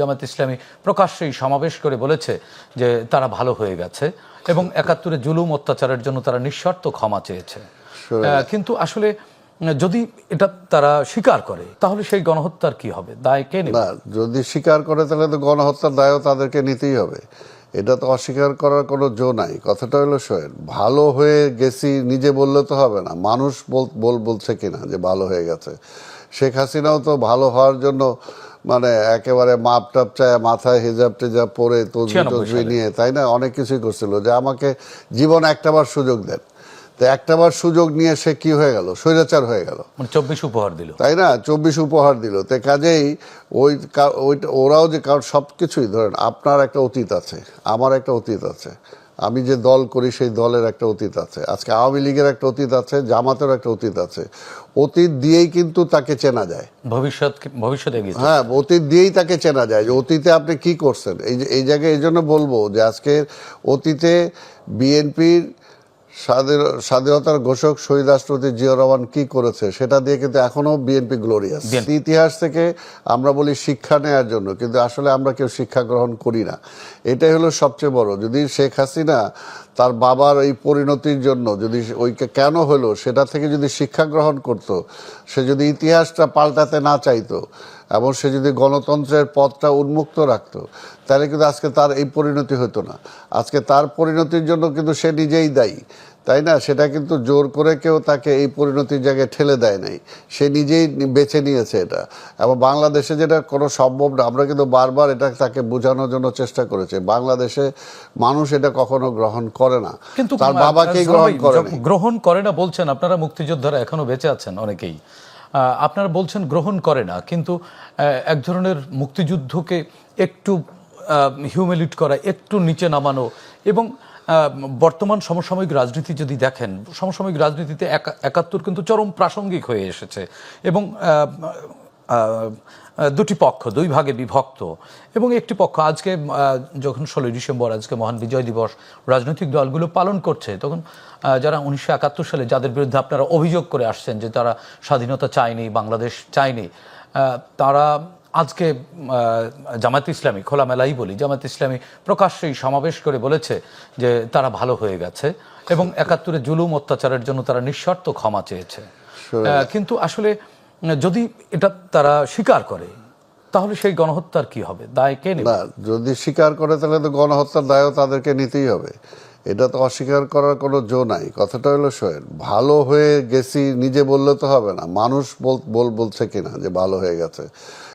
জামাত ইসলামী প্রকাশ্যেই সমাবেশ করে বলেছে যে তারা ভালো হয়ে গেছে এবং একাত্তরে জুলুম অত্যাচারের জন্য তারা নিঃশর্ত ক্ষমা চেয়েছে। কিন্তু আসলে যদি এটা তারা স্বীকার করে তাহলে সেই গণহত্যার কি হবে? দায় কে নেবে? না যদি স্বীকার করে তাহলে তো গণহত্যার দায়ও তাদেরকে নিতেই হবে। এটা তো অস্বীকার করার কোনো জো নাই। কথাটা হলো শোয়েন ভালো হয়ে গেছি নিজে বললে তো হবে না। মানুষ বল বলছে কিনা যে ভালো হয়ে গেছে? শেখ হাসিনাও তো ভালো হওয়ার জন্য মানে একেবারে মাপ টাপ চায় মাথায় হিজাব টেজাব পরে তসবি 96 টসবি সালে। নিয়ে তাই না? অনেক কিছুই করছিল যে আমাকে জীবন একটাবার সুযোগ দেন। তো একটাবার সুযোগ নিয়ে সে কি হয়ে গেল? স্বৈরাচার হয়ে গেল। মানে চব্বিশ উপহার দিল। তাই না? চব্বিশ উপহার দিল। তো কাজেই ওই ওইটা ওরাও যে কারণ সব কিছুই ধরেন আপনার একটা অতীত আছে আমার একটা অতীত আছে। আমি যে দল করি সেই দলের একটা অতীত আছে। আজকে আওয়ামী লীগের একটা অতীত আছে জামাতের একটা অতীত আছে। অতীত দিয়েই কিন্তু তাকে চেনা যায়। ভবিষ্যৎ ভবিষ্যতে হ্যাঁ অতীত দিয়েই তাকে চেনা যায় যে অতীতে আপনি কি করছেন। এই যে এই জায়গায় এই জন্য বলব যে আজকে অতীতে বিএনপির স্বাধীনতার ঘোষক শহীদ রাষ্ট্রপতি জিয়া রহমান কি করেছে সেটা দিয়ে কিন্তু এখনও বিএনপি গ্লোরিয়াস ইতিহাস থেকে আমরা বলি শিক্ষা নেওয়ার জন্য কিন্তু আসলে আমরা কেউ শিক্ষা গ্রহণ করি না। এটাই হলো সবচেয়ে বড়। যদি শেখ হাসিনা তার বাবার এই পরিণতির জন্য যদি ওই কেন হলো সেটা থেকে যদি শিক্ষা গ্রহণ করত সে যদি ইতিহাসটা পাল্টাতে না চাইতো এবং সে যদি গণতন্ত্রের পথটা উন্মুক্ত রাখতো তাহলে কিন্তু আজকে তার এই পরিণতি হতো না। আজকে তার পরিণতির জন্য কিন্তু সে নিজেই দায়ী তাই না? সেটা কিন্তু জোর করে কেউ তাকে এই পরিণতির জায়গায় ঠেলে দেয় নাই। সে নিজেই বেছে নিয়েছে এটা। এবং বাংলাদেশে যেটা কোনো সম্ভব না আমরা কিন্তু বারবার এটা তাকে বোঝানোর জন্য চেষ্টা করেছে। বাংলাদেশে মানুষ এটা কখনো গ্রহণ করে না। কিন্তু তার বাবাকেই গ্রহণ করে গ্রহণ করে না বলছেন আপনারা মুক্তিযোদ্ধারা এখনও বেঁচে আছেন অনেকেই। আপনারা বলছেন গ্রহণ করে না, কিন্তু এক ধরনের মুক্তিযুদ্ধকে একটু হিউমিলিট করা, একটু নিচে নামানো এবং বর্তমান সমসাময়িক রাজনীতি যদি দেখেন, সমসাময়িক রাজনীতিতে একা- একাত্তর কিন্তু চরম প্রাসঙ্গিক হয়ে এসেছে এবং দুটি পক্ষ দুই ভাগে বিভক্ত। এবং একটি পক্ষ আজকে যখন ষোলোই ডিসেম্বর আজকে মহান বিজয় দিবস রাজনৈতিক দলগুলো পালন করছে তখন যারা উনিশশো একাত্তর সালে যাদের বিরুদ্ধে আপনারা অভিযোগ করে আসছেন যে তারা স্বাধীনতা চায়নি বাংলাদেশ চায়নি তারা আজকে জামাত ইসলামী খোলামেলাই বলি জামাত ইসলামী প্রকাশ্যেই সমাবেশ করে বলেছে যে তারা ভালো হয়ে গেছে এবং একাত্তরে জুলুম অত্যাচারের জন্য তারা নিঃশর্ত ক্ষমা চেয়েছে। কিন্তু আসলে যদি এটা তারা স্বীকার করে, তাহলে সেই গণহত্যার কি হবে? দায় কে না, যদি স্বীকার করে, তাহলে তো গণহত্যার দায়ও তাদেরকে নিতেই হবে। এটা তো অস্বীকার করার কোনো জো নাই। কথাটা হলো সোহেল ভালো হয়ে গেছি, নিজে বললে তো হবে না। মানুষ বল, বলছে কিনা যে ভালো হয়ে গেছে?